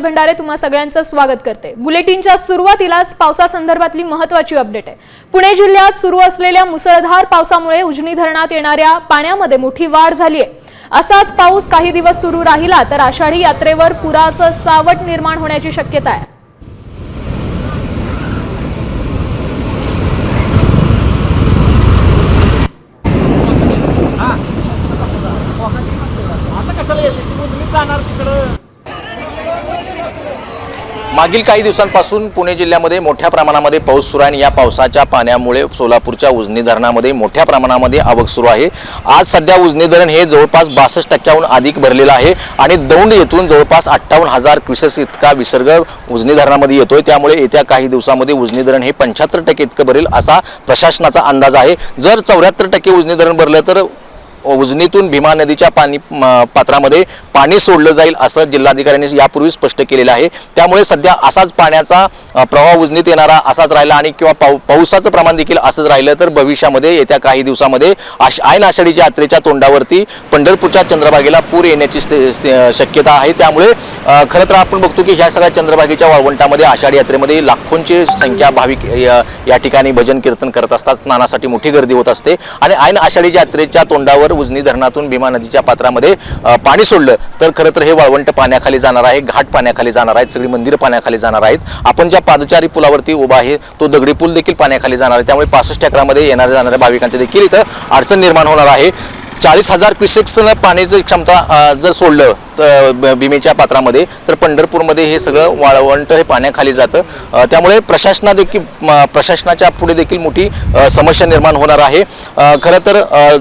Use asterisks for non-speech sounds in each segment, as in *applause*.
शीतल भंडारे तुम्हा सगळ्यांचं स्वागत करते. बुलेटिनच्या सुरुवातीलाच पावसासंदर्भातली महत्वाची अपडेट आहे. पुणे जिल्ह्यात सुरू असलेल्या मुसळधार पावसामुळे उजनी धरणात येणाऱ्या पाण्यामध्ये मोठी वाढ झाली आहे असाच पाऊस काही दिवस सुरू राहिला तर आषाढी यात्रेवर पुराचं सावट निर्माण होण्याची शक्यता आहे आता कशाला येते ती उजनीत जाणार तिकडं मागील काही दिवसांपासून पुणे जिल्ह्यामध्ये मोठ्या प्रमाणामध्ये पाऊस सुरू आहे आणि या पावसाच्या पाण्यामुळे सोलापूरच्या उजनी धरणामध्ये मोठ्या प्रमाणामध्ये आवक सुरू आहे. आज सध्या उजनी धरण हे जवळपास बासष्ट टक्क्याहून अधिक भरलेलं आहे आणि दौंड येथून जवळपास अठ्ठावन्न हजार क्युसेस इतका विसर्ग उजनी धरणामध्ये येतोय. त्यामुळे येत्या काही दिवसामध्ये उजनी धरण हे पंच्याहत्तर टक्के इतकं भरेल असा प्रशासनाचा अंदाज आहे. जर चौऱ्याहत्तर टक्के उजनी धरण भरलं तर उजनीतून भीमा नदीच्या पाणी पात्रामध्ये पाणी सोडलं जाईल असं जिल्हाधिकाऱ्यांनी यापूर्वी स्पष्ट केलेलं आहे. त्यामुळे सध्या असाच पाण्याचा प्रवाह उजनीत येणारा असाच राहिला आणि किंवा पाऊ पावसाचं प्रमाण देखील असंच राहिलं तर भविष्यामध्ये येत्या काही दिवसामध्ये आश ऐन आषाढीच्या यात्रेच्या तोंडावरती पंढरपूरच्या चंद्रभागेला पूर येण्याची शक्यता आहे. त्यामुळे खरं तर आपण बघतो की ह्या सगळ्या चंद्रभागेच्या वाळवंटामध्ये आषाढी यात्रेमध्ये लाखोंची संख्या भाविक या या ठिकाणी भजन कीर्तन करत असतात. स्नानासाठी मोठी गर्दी होत असते. आणि ऐन आषाढीच्या यात्रेच्या तोंडावर उजनी धरणातून भीमा नदीच्या पात्रामध्ये पाणी सोडलं. तर खरं तर हे वाळवंट पाण्याखाली जाणार आहे घाट पाण्याखाली जाणार आहेत सगळी मंदिरं पाण्याखाली जाणार आहेत. आपण ज्या पादचारी पुलावरती उभा आहे तो दगडी पूल देखील पाण्याखाली जाणार आहे. त्यामुळे पासष्ट एकरामध्ये येणाऱ्या जाणाऱ्या भाविकांचे देखील इथं अडचण निर्माण होणार आहे. चाळीस हजार क्युसेक्सनं पाण्याची क्षमता जर सोडलं भीमेच्या पात्रामध्ये तर पंढरपूरमध्ये हे सगळं वाळवंट हे पाण्याखाली जातं. त्यामुळे प्रशासना देखील प्रशासनाच्या पुढे देखील मोठी समस्या निर्माण होणार आहे. खरं तर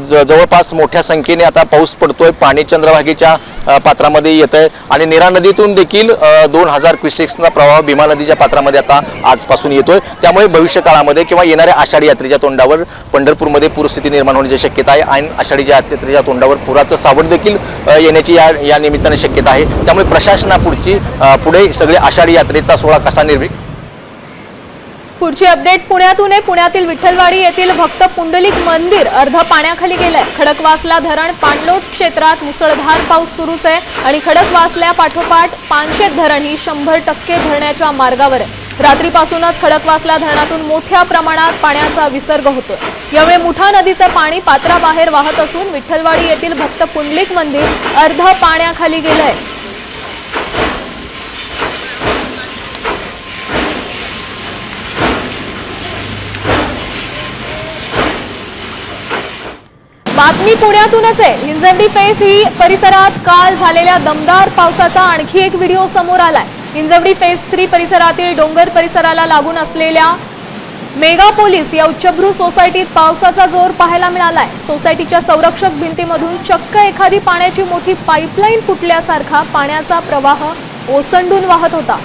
ज- जवळपास मोठ्या संख्येने आता पाऊस पडतोय. पाणी चंद्रभागेच्या पात्रामध्ये येत आहे आणि निरा नदीतून देखील दोन हजार क्युसेक्सचा प्रवाह भीमा नदीच्या पात्रामध्ये आता आजपासून येतोय. त्यामुळे भविष्य काळामध्ये किंवा येणाऱ्या आषाढी यात्रेच्या तोंडावर पंढरपूरमध्ये पूरस्थिती निर्माण होण्याची शक्यता आहे. आणि आषाढीच्या यात्रेच्या तोंडावर पुराचं सावट देखील येण्याची या या निमित्ताने शक्यता आहे. त्यामुळे प्रशासनापुढची पुढे सगळे आषाढी यात्रेचा सोहळा कसा निर्मिक पुढची अपडेट पुण्यातून आहे. पुण्यातील विठ्ठलवाडी येथील भक्त पुंडलिक मंदिर अर्ध पाण्याखाली गेलंय. खडकवासला धरण पाणलोट क्षेत्रात मुसळधार पाऊस सुरूच आहे आणि खडकवासल्या पाठोपाठ पानशेत धरण ही शंभर टक्के भरण्याच्या मार्गावर आहे. रात्रीपासूनच खडकवासला धरणातून मोठ्या प्रमाणात पाण्याचा विसर्ग होतो यामुळे मुठा नदीचं पाणी पात्राबाहेर वाहत असून विठ्ठलवाडी येथील भक्त पुंडलिक मंदिर अर्ध पाण्याखाली गेलंय. बातमी पुण्यातूनच आहे. हिंजंडी फेस ही परिसरात काल झालेल्या दमदार पावसाचा आणखी एक व्हिडिओ समोर आलाय. हिंजवडी फेज थ्री परिसरातील डोंगर परिसराला लागून असलेल्या मेगा पोलीस या उच्चभ्रू सोसायटीत पावसाचा जोर पाहायला मिळालाय. सोसायटीच्या संरक्षक भिंतीमधून चक्क एखादी पाण्याची मोठी पाईपलाईन फुटल्यासारखा पाण्याचा प्रवाह ओसंडून वाहत होता.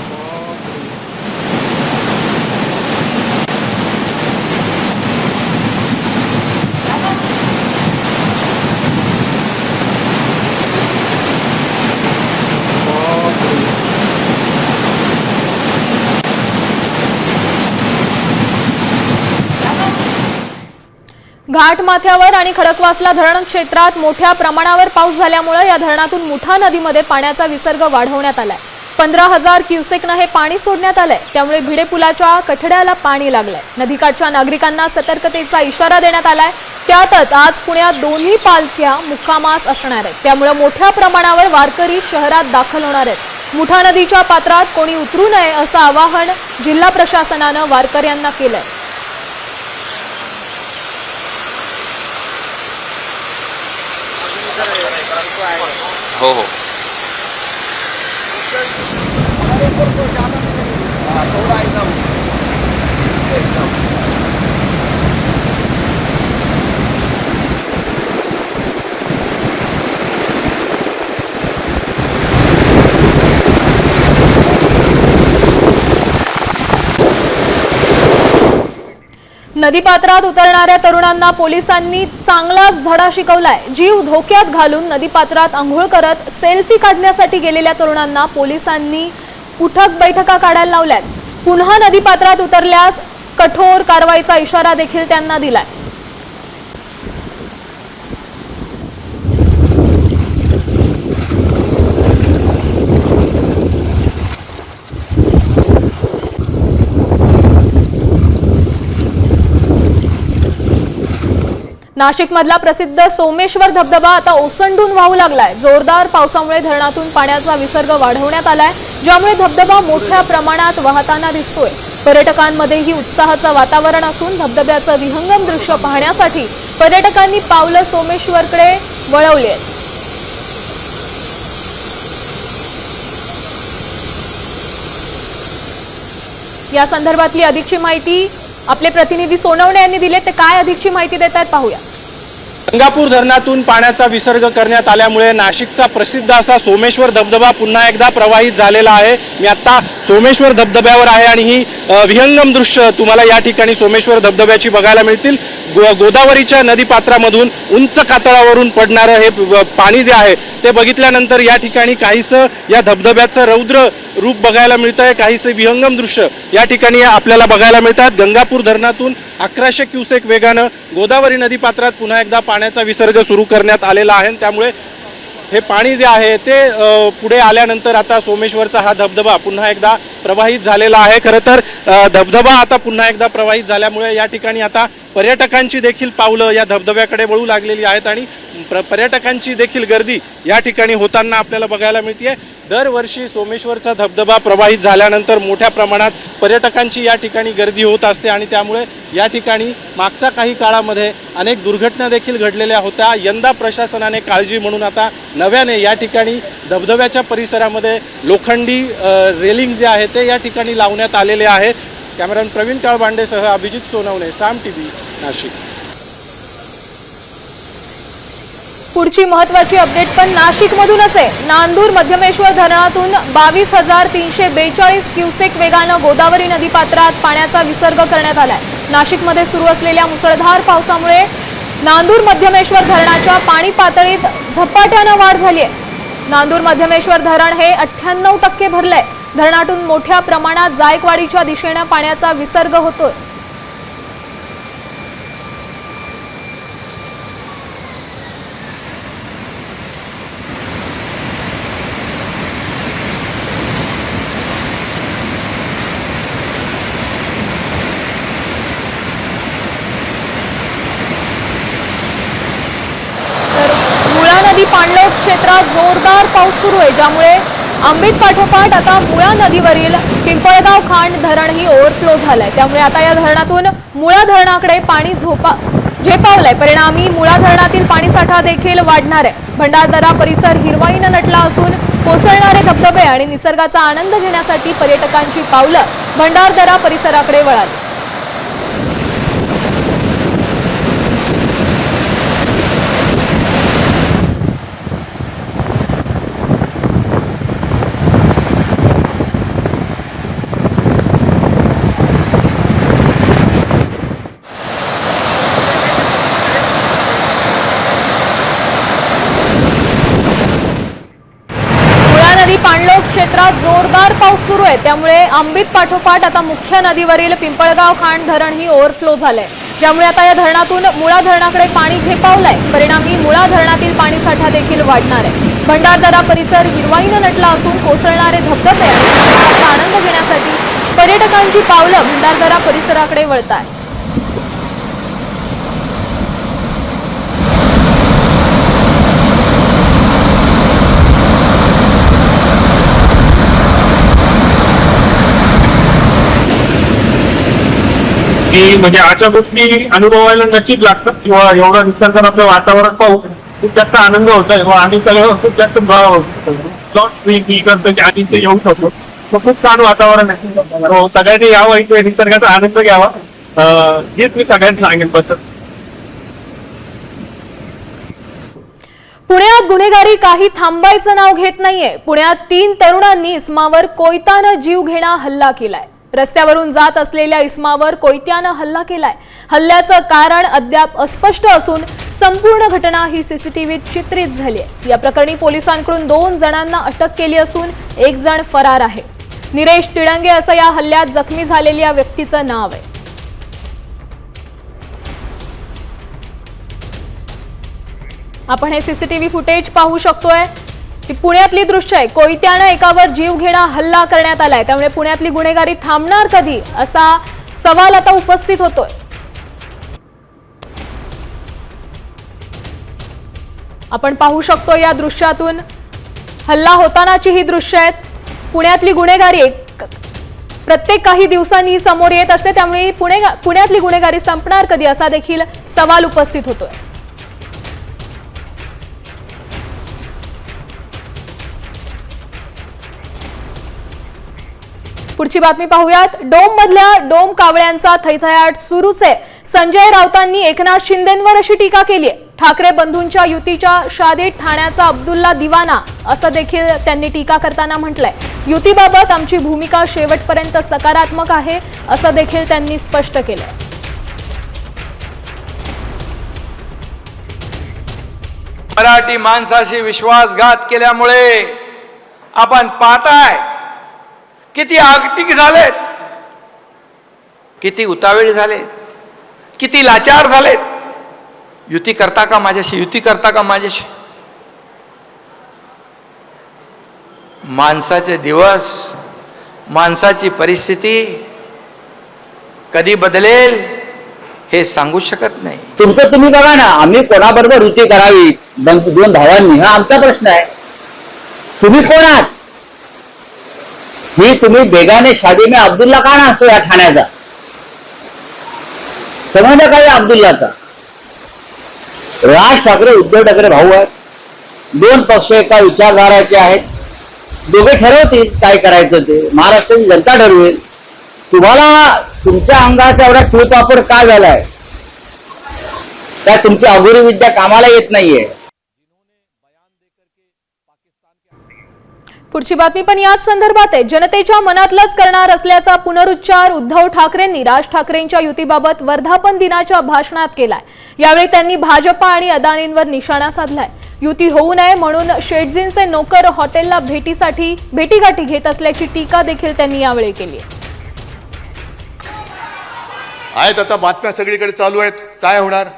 घाटमाथ्यावर आणि खडकवासला धरण क्षेत्रात मोठ्या प्रमाणावर पाऊस झाल्यामुळे या धरणातून मुठा नदीमध्ये पाण्याचा विसर्ग वाढवण्यात आलाय. पंधरा हजार क्युसेकनं हे पाणी सोडण्यात आलंय. त्यामुळे भिडे पुलाच्या कठड्याला पाणी लागलंय. नदीकाठच्या नागरिकांना सतर्कतेचा इशारा देण्यात आलाय. त्यातच आज पुण्यात दोन्ही पालख्या मुक्कामास असणार आहेत. त्यामुळे मोठ्या प्रमाणावर वारकरी शहरात दाखल होणार आहेत. मुठा नदीच्या पात्रात कोणी उतरू नये असं आवाहन जिल्हा प्रशासनानं वारकऱ्यांना केलंय. हो हो. नदीपात्रात उतरणाऱ्या तरुणांना पोलिसांनी चांगलाच धडा शिकवलाय. जीव धोक्यात घालून नदीपात्रात आंघोळ करत सेल्फी काढण्यासाठी गेलेल्या तरुणांना पोलिसांनी उठक बैठका काढायला लावल्यात. पुन्हा नदीपात्रात उतरल्यास कठोर कारवाईचा इशारा देखील त्यांना दिलाय. नाशिकमधला प्रसिद्ध सोमेश्वर धबधबा आता ओसंडून वाहू लागलाय. जोरदार पावसामुळे धरणातून पाण्याचा विसर्ग वाढवण्यात आलाय ज्यामुळे धबधबा मोठ्या प्रमाणात वाहताना दिसतोय. पर्यटकांमध्येही उत्साहाचं वातावरण असून धबधब्याचं विहंगम दृश्य पाहण्यासाठी पर्यटकांनी पावलं सोमेश्वरकडे वळवली आहेत. या संदर्भातली अधिकची माहिती आपले प्रतिनिधी सोनवणे यांनी दिले ते काय अधिकची माहिती देत आहेत पाहूया. गंगापूर धरणातून पाण्याचा विसर्ग करण्यात आल्यामुळे नाशिकचा प्रसिद्ध असा सोमेश्वर धबधबा पुन्हा एकदा प्रवाहित झालेला आहे. मी आता सोमेश्वर धबधब्यावर आहे आणि ही विहंगम दृश्य तुम्हाला या ठिकाणी सोमेश्वर धबधब्याची बघायला मिळतील. गो गोदावरीच्या नदीपात्रामधून उंच कातळावरून पडणारं हे पाणी जे आहे ते बघितल्यानंतर या ठिकाणी काहीसं या धबधब्याचं रौद्र रूप बघायला मिळतं आहे काहीसे विहंगम दृश्य या ठिकाणी आपल्याला बघायला मिळतात. गंगापूर धरणातून अकराशे क्युसेक वेगानं गोदावरी नदीपात्रात पुन्हा एकदा पाण्याचा विसर्ग सुरू करण्यात आलेला आहे. त्यामुळे हे पाणी जे आहे ते पुढे आल्यानंतर आता सोमेश्वरचा हा धबधबा पुन्हा एकदा प्रवाहित झालेला आहे. खरं तर धबधबा आता पुन्हा एकदा प्रवाहित झाल्यामुळे या ठिकाणी आता पर्यटकांची देखील पावलं या धबधब्याकडे वळू लागलेली आहेत आणि प्र पर्यटकांची देखील गर्दी या ठिकाणी होताना आपल्याला बघायला मिळते दरवर्षी सोमेश्वरचा धबधबा प्रवाहित झाल्यानंतर मोठ्या प्रमाणात पर्यटकांची या ठिकाणी गर्दी होत असते आणि त्यामुळे या ठिकाणी मागच्या काही काळामध्ये अनेक दुर्घटना देखील घडलेल्या होत्या. यंदा प्रशासनाने काळजी म्हणून आता नव्याने या ठिकाणी धबधब्याच्या परिसरामध्ये लोखंडी रेलिंग जे आहे ते या ठिकाणी लावण्यात आलेले आहे कॅमेरामॅन प्रवीण काळबांडेसह अभिजित सोनवणे साम टी व्ही नाशिक. पुढची महत्वाची अपडेट पण नाशिकमधूनच आहे. नांदूर मध्यमेश्वर धरणातून बावीस हजार तीनशे बेचाळीस क्युसेक वेगानं गोदावरी नदीपात्रात पाण्याचा विसर्ग करण्यात आलाय. नाशिकमध्ये सुरू असलेल्या मुसळधार पावसामुळे नांदूर मध्यमेश्वर धरणाच्या पाणी पातळीत झपाट्यानं वाढ झाली आहे नांदूर मध्यमेश्वर धरण हे अठ्ठ्याण्णव टक्के भरलंय. धरणातून मोठ्या प्रमाणात जायकवाडीच्या दिशेनं पाण्याचा विसर्ग होतोय तर मुळा नदी पाणलोट क्षेत्रात जोरदार पाऊस सुरू आहे ज्यामुळे आंबित पाठोपाठ आता मुळा नदीवरील पिंपळगाव खांड धरणही ओव्हरफ्लो झालंय. त्यामुळे आता या धरणातून मुळा धरणाकडे पाणी झोपा झेपावलंय. परिणामी मुळा धरणातील पाणीसाठा देखील वाढणार आहे. भंडारदरा परिसर हिरवाईनं नटला असून कोसळणारे धबधबे आणि निसर्गाचा आनंद घेण्यासाठी पर्यटकांची पावलं भंडारदरा परिसराकडे वळाली मुळा नदी पाणलोट क्षेत्रात जोरदार पाऊस सुरू आहे. त्यामुळे आंबीत पाठोपाठ आता मुख्य नदीवरील पिंपळगाव खाण धरण ही ओव्हरफ्लो झालंय. ज्यामुळे आता या धरणातून मुळा धरणाकडे पाणी झेपावलंय. परिणामी मुळा धरणातील पाणीसाठा देखील वाढणार आहे. भंडारदरा परिसर हिरवाईनं नटला असून कोसळणारे धबधबे आणि निसर्गाचा आनंद घेण्यासाठी पर्यटकांची पावलं भंडारदरा परिसराकडे वळत आहे की म्हणजे अशा गोष्टी अनुभवायला नक्कीच लागतात किंवा एवढं निसर्गात आपलं वातावरण पाहू खूप जास्त आनंद होत आहे हो, आणि सगळं खूप जास्त प्लॉट करतो आधी ते येऊ शकतो खूप छान वातावरण आहे. हो, सगळ्यांनी यावं इथे निसर्गाचा आनंद घ्यावा. हेच मी सगळ्यांना सांगेन बसत पुण्यात गुन्हेगारी काही थांबायचं नाव घेत नाहीये. पुण्यात तीन तरुणांनी इस्मावर कोयतानं जीव घेणा हल्ला केलाय. रस्त्यावरून जात असलेल्या इस्मावर कोयत्यानं हल्ला केलाय. हल्ल्याचं कारण अद्याप अस्पष्ट असून संपूर्ण घटना ही सीसीटीव्हीत चित्रित झाली आहे. या प्रकरणी पोलिसांकडून दोन जणांना अटक केली असून एक जण फरार आहे. निरेश तिळंगे असं या हल्ल्यात जखमी झालेल्या व्यक्तीचं नाव आहे. आपण हे सीसीटीव्ही फुटेज पाहू शकतोय. पुण्यातली दृश्य आहे. कोयत्यानं एकावर जीव घेणा हल्ला करण्यात आलाय. त्यामुळे पुण्यातली गुन्हेगारी थांबणार कधी? असा सवाल आता उपस्थित होतोय. आपण पाहू शकतो या दृश्यातून हल्ला होतानाची ही दृश्य आहेत. पुण्यातली गुन्हेगारी एक- प्रत्येक काही दिवसांनी समोर येत असते. त्यामुळे पुणे पुण्यातली गुन्हेगारी संपणार कधी? असा देखील सवाल उपस्थित होतोय. पुढची बातमी पाहूयात. डोम मधल्या डोम कावळ्यांचा थैथयाट सुरूच. आहे संजय राऊतांनी एकनाथ शिंदेंवर अशी टीका केली आहे ठाकरे बंधूंच्या युतीच्या शादीत ठाण्याचा अब्दुल्ला दिवाना असं देखील त्यांनी टीका करताना म्हटलंय. युतीबाबत आमची भूमिका शेवटपर्यंत सकारात्मक आहे असं देखील त्यांनी स्पष्ट केलंय. मराठी माणसाशी विश्वासघात केल्यामुळे आपण पाहताय किती आगतिक झालेत? किती उतावेळी झालेत? किती लाचार झालेत? युती करता का माझ्याशी? युती करता का माझ्याशी? माणसाचे दिवस माणसाची परिस्थिती कधी बदलेल हे सांगू शकत नाही. तुमचं तुम्ही बघा ना आम्ही कोणाबरोबर युती करावी? दोन दोन भावांनी. हा आमचा प्रश्न आहे. तुम्ही कोण आहात? ही तुम्ही बेगाने शादी में अब्दुल्ला का ना असतो या ठाण्याचा? समजलं काय अब्दुल्लाचा? राज ठाकरे उद्धव ठाकरे भाऊ आहेत. दोन पक्ष एका विचारधाराचे आहेत. दोघे ठरवतील काय करायचं ते. महाराष्ट्राची जनता ठरवेल. तुम्हाला तुमच्या अंगाचा एवढा वापर का झालाय? त्या तुमची अघोरी विद्या कामाला येत नाहीये. पुढची बातमी पण याच संदर्भात आहे. जनतेच्या मनातलंच करणार असल्याचा पुनरुच्चार उद्धव ठाकरेंनी राज ठाकरेंच्या युतीबाबत वर्धापन दिनाच्या भाषणात केलाय. यावेळी त्यांनी भाजपा आणि अदानींवर निशाणा साधलाय. युती होऊ नये म्हणून शेटजींचे नोकर हॉटेलला भेटीसाठी भेटीगाठी घेत असल्याची टीका देखील त्यांनी यावेळी केली आहे. आहेत आता बातम्या सगळीकडे चालू आहेत. काय होणार?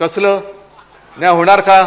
कसलं? नाही होणार का?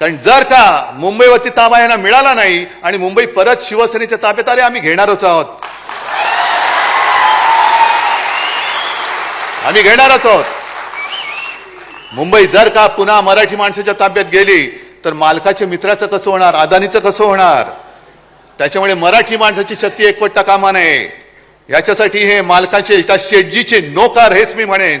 कारण जर का मुंबईवरती ताबा यांना मिळाला नाही आणि मुंबई परत शिवसेनेच्या ताब्यात आले आम्ही घेणारच आहोत. आम्ही घेणारच आहोत. मुंबई जर का पुन्हा मराठी माणसाच्या ताब्यात गेली तर मालकाच्या मित्राचं कसं होणार अदानीचं कसं होणार? त्याच्यामुळे मराठी माणसाची शक्ती एकवटता कामा नये. याच्यासाठी हे मालकाचे त्या शेटजीचे नोकार हेच मी म्हणेन.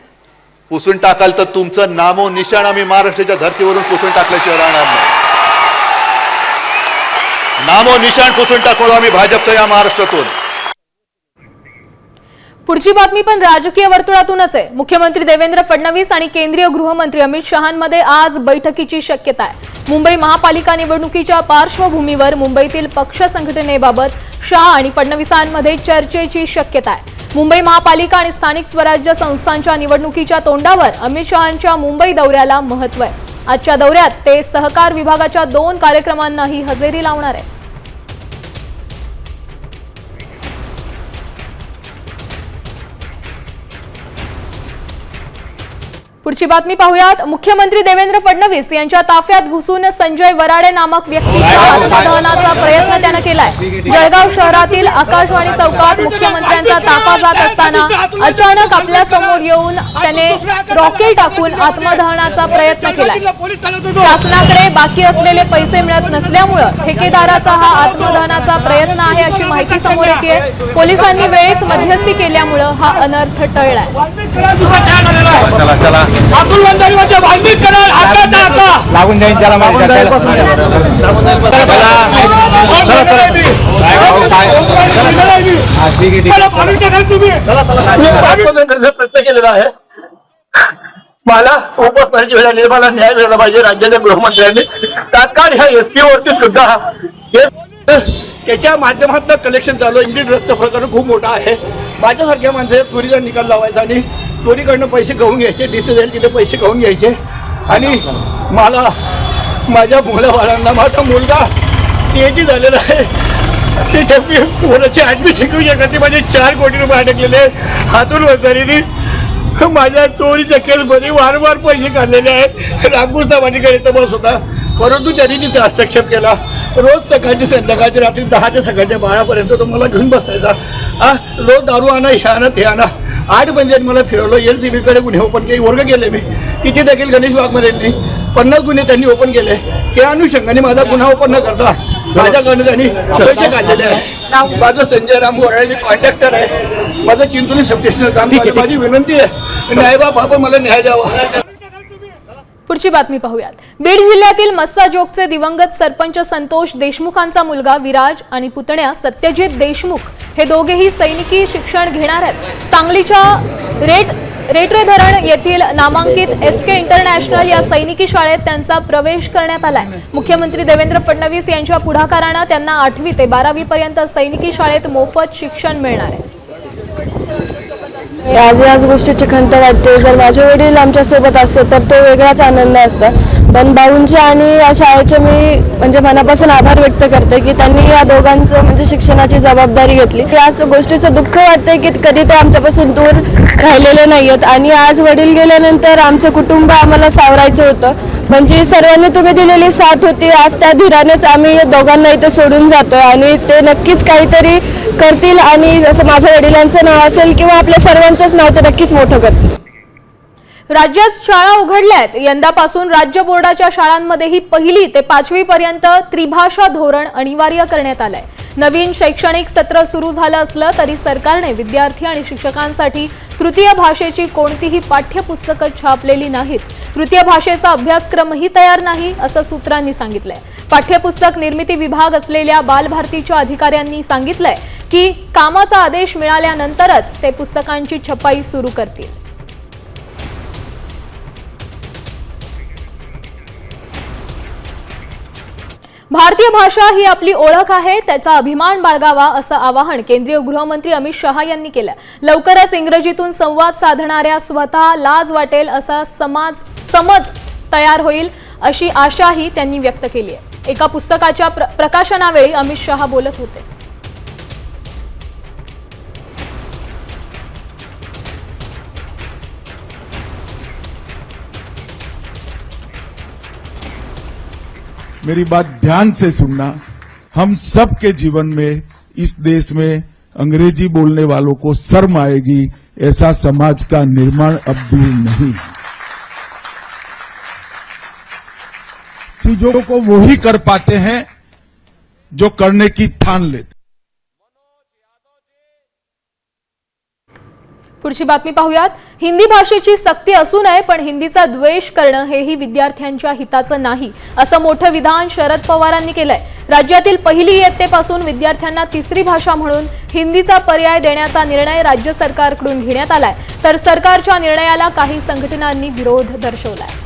पुसून टाकाल तर तुमचं नामो निशाण आम्ही महाराष्ट्राच्या धर्तीवरून पुसून टाकल्याशिवाय राहणार नाही. नामो निशाण पुसून टाकलो आम्ही भाजपचं या महाराष्ट्रातून पुढची बातमी पण राजकीय वर्तुळातूनच आहे. मुख्यमंत्री देवेंद्र फडणवीस आणि केंद्रीय गृहमंत्री अमित शहांमध्ये आज बैठकीची शक्यता आहे. मुंबई महापालिका निवडणुकीच्या पार्श्वभूमीवर मुंबईतील पक्ष संघटनेबाबत शहा आणि फडणवीसांमध्ये चर्चेची शक्यता आहे. मुंबई महापालिका आणि स्थानिक स्वराज्य संस्थांच्या निवडणुकीच्या तोंडावर अमित शहांच्या मुंबई दौऱ्याला महत्त्व आहे. आजच्या दौऱ्यात ते सहकार विभागाच्या दोन कार्यक्रमांनाही हजेरी लावणार आहेत. पुढची बातमी पाहूयात. मुख्यमंत्री देवेंद्र फडणवीस यांच्या ताफ्यात घुसून संजय वराडे नामक व्यक्तीच्या आत्मदहनाचा प्रयत्न त्यानं केलाय. जळगाव शहरातील आकाशवाणी चौकात मुख्यमंत्र्यांचा ताफा जात असताना अचानक आपल्यासमोर येऊन त्याने रॉकेल टाकून आत्मदहनाचा प्रयत्न केलाय. शासनाकडे बाकी असलेले पैसे मिळत नसल्यामुळं ठेकेदाराचा हा आत्मदहनाचा प्रयत्न आहे अशी माहिती समोर येते पोलिसांनी वेळीच मध्यस्थी केल्यामुळं हा अनर्थ टळलाय. चला चला. अतुल वंजारीमध्ये वाल्मिक करार हाताचा हाता लागून जाईल त्याला मला पाणी टाकाल तुम्ही मी प्रश्न केलेला आहे मला उपस्थितीची वेळ आली मला न्याय मिळाला पाहिजे राज्याच्या गृहमंत्र्यांनी तात्काळ ह्या एस टी वरती सुद्धा हे त्याच्या माध्यमातून कलेक्शन चालू. इंडियन रक्त प्रकरण खूप मोठा आहे माझ्यासारख्या माणसं चोरीचा निकाल लावायचा आणि चोरीकडनं पैसे घेऊन घ्यायचे डिसी जाईल तिथे पैसे घेऊन घ्यायचे. आणि मला माझ्या मुलाबाळांना माझा मुलगा सी एटी झालेला आहे. तिथे मी पोराची ॲडमिशन शिकवू शकत माझे चार कोटी रुपये अडकलेले हातून वजारीने माझ्या चोरीच्या केसमध्ये वारंवार पैसे काढलेले आहेत. रामकृष्ण वाणीकडे तपास होता. परंतु त्यांनी तिथे हस्तक्षेप केला. रोज सकाळची संध्याकाळची रात्री दहा ते सकाळच्या बारापर्यंत तो मला घेऊन बसायचा. हा रोज दारू आणा हे आणा ते आणा. आठ पंचायत मला फिरवलं एल सी बीकडे गुन्हे ओपन केले वर्ग केले मी. तिथे देखील गणेश वाघमारेंनी पन्नास गुन्हे त्यांनी ओपन केले. त्या अनुषंगाने माझा गुन्हा ओपन न करता माझ्याकडनं त्यांनी पैसे काढलेले आहे. माझं संजय राम गोराळे मी कॉन्ट्रॅक्टर आहे. माझं चिंतुनी सबस्टेशनवर काम. माझी विनंती आहे. न्यायबाप आपण मला न्याय द्यावा. पुढची बातमी पाहूयात. बीड जिल्ह्यातील मस्साजोगचे दिवंगत सरपंच संतोष देशमुखांचा मुलगा विराज आणि पुतण्या सत्यजित देशमुख हे दोघेही सैनिकी शिक्षण घेणार आहेत. सांगलीच्या रेट रेटरे धरण येथील नामांकित एस के इंटरनॅशनल या सैनिकी शाळेत त्यांचा प्रवेश करण्यात आलाय. मुख्यमंत्री देवेंद्र फडणवीस यांच्या पुढाकारानं त्यांना आठवी ते बारावी पर्यंत सैनिकी शाळेत मोफत शिक्षण मिळणार आहे. आज याच गोष्टीची खंत वाटते. जर माझे वडील आमच्यासोबत असते तर तो वेगळाच आनंद असता. पण भाऊंचे आणि या शाळेचे मी म्हणजे मनापासून आभार व्यक्त करते की त्यांनी या दोघांचं म्हणजे शिक्षणाची जबाबदारी घेतली. याच गोष्टीचं दुःख वाटते की कधी ते आमच्यापासून दूर राहिलेले नाही आहेत आणि आज वडील गेल्यानंतर आमचं कुटुंब आम्हाला सावरायचं होतं. पण जी सर्वांनी तुम्ही दिलेली साथ होती आज त्या धीरानेच आम्ही या दोघांना इथे सोडून जातो आणि ते नक्कीच काहीतरी करतील आणि जसं माझ्या वडिलांचं नाव असेल किंवा आपल्या सर्वांचंच नाव ते नक्कीच मोठं करतील. राज्यात शाळा उघडल्या आहेत यंदापासून राज्य बोर्डाच्या शाळांमध्येही पहिली ते पाचवी पर्यंत त्रिभाषा धोरण अनिवार्य करण्यात आलंय. नवीन शैक्षणिक सत्र सुरू झालं असलं तरी सरकारने विद्यार्थी आणि शिक्षकांसाठी तृतीय भाषेची कोणतीही पाठ्यपुस्तकं छापलेली नाहीत. तृतीय भाषेचा अभ्यासक्रमही तयार नाही असं सूत्रांनी सांगितलंय. पाठ्यपुस्तक निर्मिती विभाग असलेल्या बालभारतीच्या अधिकाऱ्यांनी सांगितलंय की कामाचा आदेश मिळाल्यानंतरच ते पुस्तकांची छपाई सुरू करतील. भारतीय भाषा ही आपली ओळख आहे त्याचा अभिमान बाळगावा असं आवाहन केंद्रीय गृहमंत्री अमित शहा यांनी केलं. लवकरच इंग्रजीतून संवाद साधणाऱ्या स्वतः लाज वाटेल असा समाज समज तयार होईल अशी आशाही त्यांनी व्यक्त केली आहे. एका पुस्तकाच्या प्र प्रकाशनावेळी अमित शहा बोलत होते. मेरी बात ध्यान से सुनना। हम सबके जीवन में, इस देश में अंग्रेज़ी बोलने वालों को शर्म आएगी, ऐसा समाज का निर्माण अब भी नहीं। चीज़ों को वो ही कर पाते हैं जो करने की ठान लेते पुढची बातमी पाहूयात. हिंदी भाषेची सक्ती असू नये पण हिंदीचा द्वेष करणं हेही विद्यार्थ्यांच्या हिताचं नाही असं मोठं विधान शरद पवारांनी केलंय. राज्यातील पहिली इयत्तेपासून विद्यार्थ्यांना तिसरी भाषा म्हणून हिंदीचा पर्याय देण्याचा निर्णय राज्य सरकारकडून घेण्यात आलाय. तर सरकारच्या निर्णयाला काही संघटनांनी विरोध दर्शवलाय.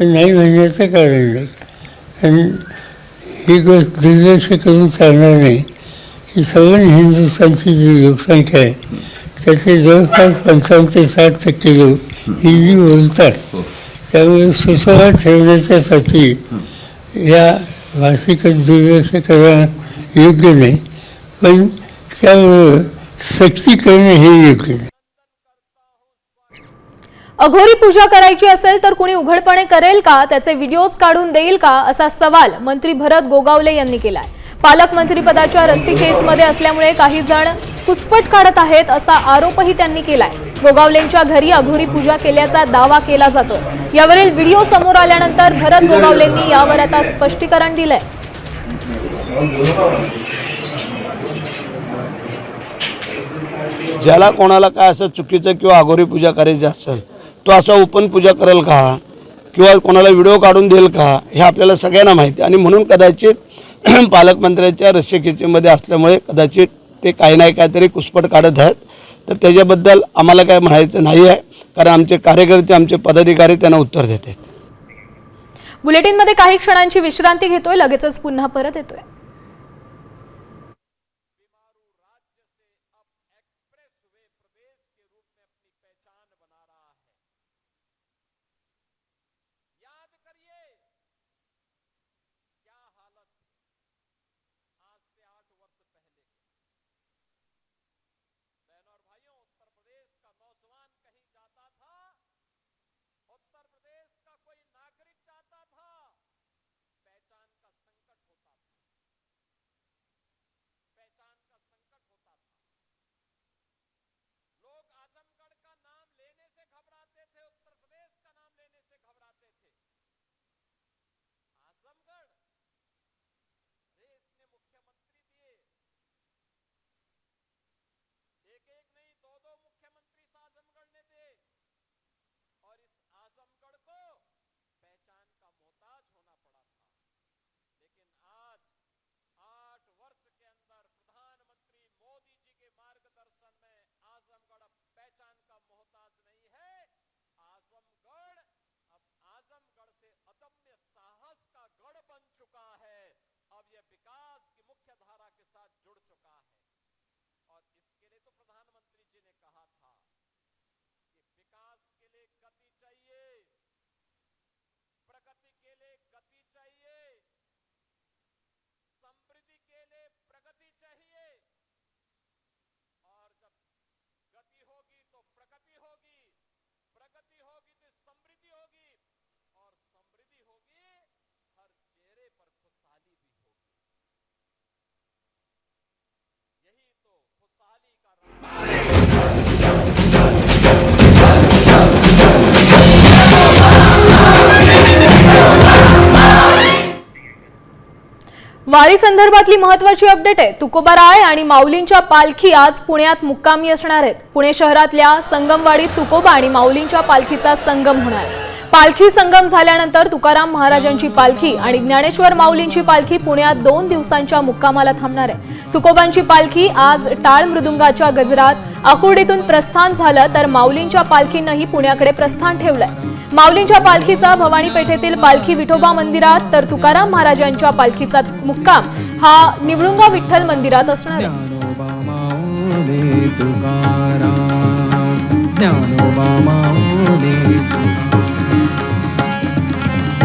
नाही म्हणण्याचं कारण ही गोष्ट दुर्लक्ष करून चालणार नाही. की सवन हिंदुस्थानची जी लोकसंख्या आहे त्याचे जवळपास पंचावन्न ते साठ टक्के लोक हिंदी बोलतात. त्यामुळे सुसंवाद ठेवण्याच्यासाठी या भाषिकच दुर्लक्ष करणं योग्य नाही पण त्याबरोबर सक्ती करणं हे योग्य नाही. अघोरी पूजा करायची असेल तर कुणी उघडपणे करेल का? त्याचे व्हिडिओज काढून देईल का? असा सवाल मंत्री भरत गोगावले यांनी केलाय. पालकमंत्री पदाच्या रस्सीखेचमध्ये असल्यामुळे काही जण कुसपट काढत आहेत असा आरोपही त्यांनी केलाय. गोगावलेंच्या घरी अघोरी पूजा केल्याचा दावा केला जातो. यावरील व्हिडिओ समोर आल्यानंतर भरत गोगावलेंनी यावर आता स्पष्टीकरण दिलंय. ज्याला कोणाला काय असं चुकीचं किंवा अघोरी पूजा करायची असेल तो असा ओपन पूजा करेल का? किंवा कोणाला व्हिडिओ काढून देईल का? हे आपल्याला सगळ्यांना माहिती आहे. आणि म्हणून कदाचित *clears throat* पालकमंत्र्यांच्या रस्यखिचीमध्ये असल्यामुळे कदाचित ते काही नाही काहीतरी कुसपट काढत आहेत. तर त्याच्याबद्दल आम्हाला काय म्हणायचं नाही आहे. कारण आमचे कार्यकर्ते आमचे पदाधिकारी त्यांना उत्तर देत आहेत. बुलेटिनमध्ये काही क्षणांची विश्रांती घेतोय लगेचच पुन्हा परत येतोय याद करिए क्या हालत आज से आठ वर्ष पहले बहनों और भाइयों उत्तर प्रदेश का नौजवान कहीं जाता था उत्तर प्रदेश का कोई नागरिक जाता था पहचान का संकट होता था पहचान का संकट होता था लोग आजमगढ़ का नाम लेने से घबराते थे उत्तर प्रदेश का नाम लेने से घबराते थे आजमगढ़ अरे इसने मुख्यमंत्री दिए एक एक नहीं दो दो मुख्यमंत्री इस आजमगढ़ ने दिए और इस आजमगढ़ को पहचान का मोहताज होना पड़ा था लेकिन आज आठ वर्ष के अंदर प्रधानमंत्री मोदी जी के मार्गदर्शन में आजमगढ़ अब पहचान का मोहताज नहीं है आजमगढ़ अब आजमगढ़ से अदम्य साहस का गढ़ बन चुका है अब यह विकास की मुख्य धारा के साथ जुड़ चुका है और इसके लिए तो प्रधानमंत्री जी ने कहा था वारी संदर्भातली महत्वाची अपडेट आहे तुकोबाराय आणि माऊलींच्या पालखी आज पुण्यात मुक्कामी असणार आहेत पुणे शहरातल्या संगमवाडीत तुकोबा आणि माऊलींच्या पालखीचा संगम होणार आहे. पालखी संगम झाल्यानंतर तुकाराम महाराजांची पालखी आणि ज्ञानेश्वर माऊलींची पालखी पुण्यात दोन दिवसांच्या मुक्कामाला थांबणार आहे. तुकोबांची पालखी आज टाळ मृदुंगाच्या गजरात आकुर्डीतून प्रस्थान झालं तर माऊलींच्या पालखीनंही पुण्याकडे प्रस्थान ठेवलंय. माऊलींच्या पालखीचा भवानी पेठेतील पालखी विठोबा मंदिरात तर तुकाराम महाराजांच्या पालखीचा मुक्काम हा निवडुंगा विठ्ठल मंदिरात असणार आहे.